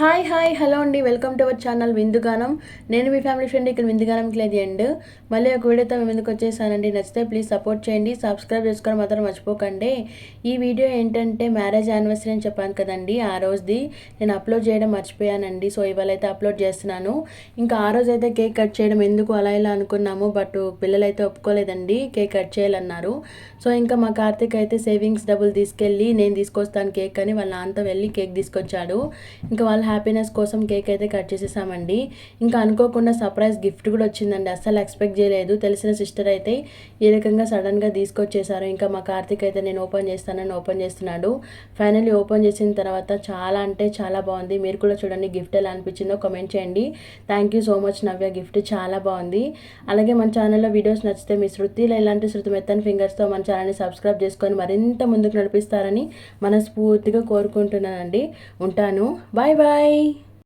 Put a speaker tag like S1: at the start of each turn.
S1: Hi hi hello అండి. Welcome to our channel Vindugaanam నేను మీ ఫ్యామిలీ ఫ్రెండ్ ఇక్కడ విందుగానంకి లేదు అండ్ మళ్ళీ ఒక వీడియోతో మేము ఎందుకు వచ్చేసానండి. నచ్చితే ప్లీజ్ సపోర్ట్ చేయండి. సబ్స్క్రైబ్ చేసుకోవడం మాత్రం మర్చిపోకండి. ఈ వీడియో ఏంటంటే మ్యారేజ్ యానివర్సరీ అని చెప్పాను కదండి ఆ రోజుది. నేను అప్లోడ్ చేయడం మర్చిపోయానండి. సో ఇవాళ అయితే అప్లోడ్ చేస్తున్నాను. ఇంకా ఆ రోజు అయితే కేక్ కట్ చేయడం ఎందుకు అలా ఇలా అనుకున్నాము బట్ పిల్లలు అయితే ఒప్పుకోలేదండి. కేక్ కట్ చేయాలన్నారు. సో ఇంకా మా కార్తీక్ అయితే సేవింగ్స్ డబ్బులు తీసుకెళ్ళి నేను తీసుకొస్తాను కేక్ అని వాళ్ళ నాన్నతో వెళ్ళి కేక్ తీసుకొచ్చాడు. ఇంకా వాళ్ళ హ్యాపీనెస్ కోసం కేక్ అయితే కట్ చేసేసామండి. ఇంకా అనుకోకుండా సర్ప్రైజ్ గిఫ్ట్ కూడా వచ్చిందండి. అస్సలు ఎక్స్పెక్ట్ చేయలేదు. తెలిసిన సిస్టర్ అయితే ఈ రకంగా సడన్గా తీసుకొచ్చేసారు. ఇంకా మా కార్తీక్ అయితే నేను ఓపెన్ చేస్తానని ఓపెన్ చేస్తున్నాడు. ఫైనల్లీ ఓపెన్ చేసిన తర్వాత చాలా అంటే చాలా బాగుంది. మీరు కూడా చూడండి గిఫ్ట్ ఎలా అనిపించిందో కమెంట్ చేయండి. Thank you so much Navya. Gift చాలా బాగుంది. అలాగే మన ఛానల్లో వీడియోస్ నచ్చితే మీ శృతిలో ఇలాంటి శృతి మెత్తని ఫింగర్స్తో మన ఛానల్ని సబ్స్క్రైబ్ చేసుకొని మరింత ముందుకు నడిపిస్తారని మనస్ఫూర్తిగా కోరుకుంటున్నానండి. ఉంటాను. Bye bye bye.